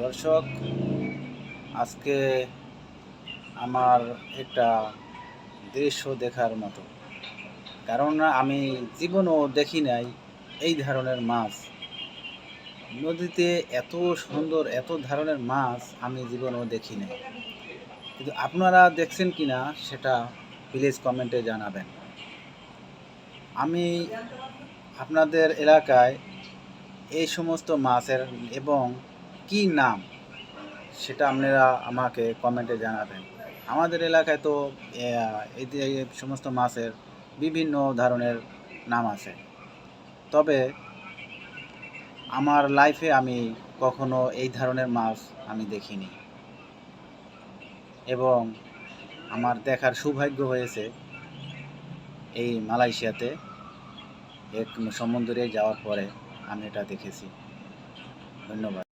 দর্শক, আজকে আমার একটা দৃশ্য দেখার মতো। কারণ আমি জীবনও দেখি নাই এই ধরনের মাছ। নদীতে এত সুন্দর, এত ধরনের মাছ আমি জীবনও দেখি নাই। কিন্তু আপনারা দেখছেন কি না সেটা প্লিজ কমেন্টে জানাবেন। আমি আপনাদের এলাকায় এই সমস্ত মাছের এবং কি নাম? সেটা আপনারা আমাকে কমেন্টে জানাবেন। আমাদের এলাকায় তো এই সমস্ত মাছের বিভিন্ন ধরনের নাম আছে। তবে আমার লাইফে আমি কখনো এই ধরনের মাছ আমি দেখিনি। এবং আমার দেখার সৌভাগ্য হয়েছে এই মালয়েশিয়াতে এক সমুদ্রে যাওয়ার পরে আমি এটা দেখেছি। ধন্যবাদ।